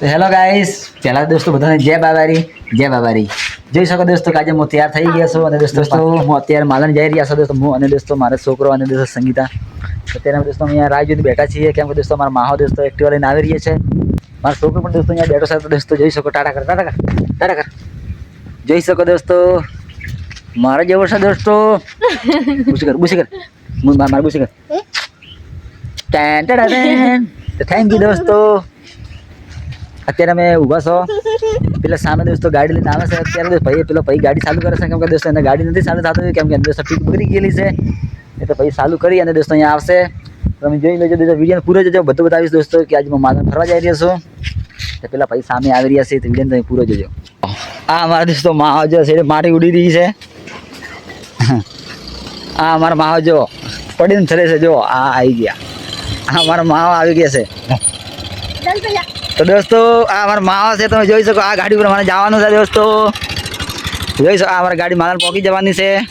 તો hello guys પહેલા દોસ્તો બધાને જય બાબારી જય બાબારી. જોઈ શકો દોસ્તો આજે હું તૈયાર થઈ ગયા છું અને દોસ્તો હું. અત્યારે માલણ જઈ રહ્યા છું દોસ્તો. હું અને દોસ્તો મારા છોકરો અને દોસ્તો સંગીતા. અત્યારે દોસ્તો અહીંયા રાહ જોઈને બેઠા છીએ કેમ કે દોસ્તો મારા માહો દોસ્તો એક્ટિવા લઈને આવી રહ્યા છે. મારો છોકરો પણ દોસ્તો અહીંયા બેઠો છે દોસ્તો જોઈ શકો. ટાટા કર ટાટા કર ટાટા કર. જોઈ શકો દોસ્તો. મારા જેવો છે દોસ્તો. બુસી કર બુસી કર. હું મારે બુસી કર. Ten ten. થેન્ક યુ દોસ્તો. અત્યારે અમે ઊભા છો. પેલા સામે દોસ્તો ગાડી લઈને આવે છે. અત્યારે ભાઈ પેલો ભાઈ ગાડી ચાલુ કરે છે. કેમ કે દોસ્તો એને ગાડી નથી ચાલુ થતું. કેમ કે દોસ્તો ફીટ બગડી ગયેલી છે. એ તો ભાઈ ચાલુ કરી અને દોસ્તો અહીંયા આવશે. તમે જોઈ લેજો દોસ્તો વીડિયો પૂરો જોજો. બધું બતાવીશ દોસ્તો કે આજે હું માધવ ફરવા જઈ રહ્યો છું. તો પેલા ભાઈ સામે આવી રહ્યા છે. તો વીડિયો તમે પૂરો જોજો. આ અમારા દોસ્તો માવજો છે. માટી ઉડી રહી છે. આ અમારા માવજો પડીને થરે છે. જો, આ આવી ગયા. આ અમારા માવ આવી ગયા છે. તો દોસ્તો, આ અમારા માવા છે, તમે જોઈ શકો, આ ગાડી પર મારે જવાનું છે દોસ્તો. જોઈ શકો, આ અમારી ગાડી માલણ પહોંચી જવાની છે.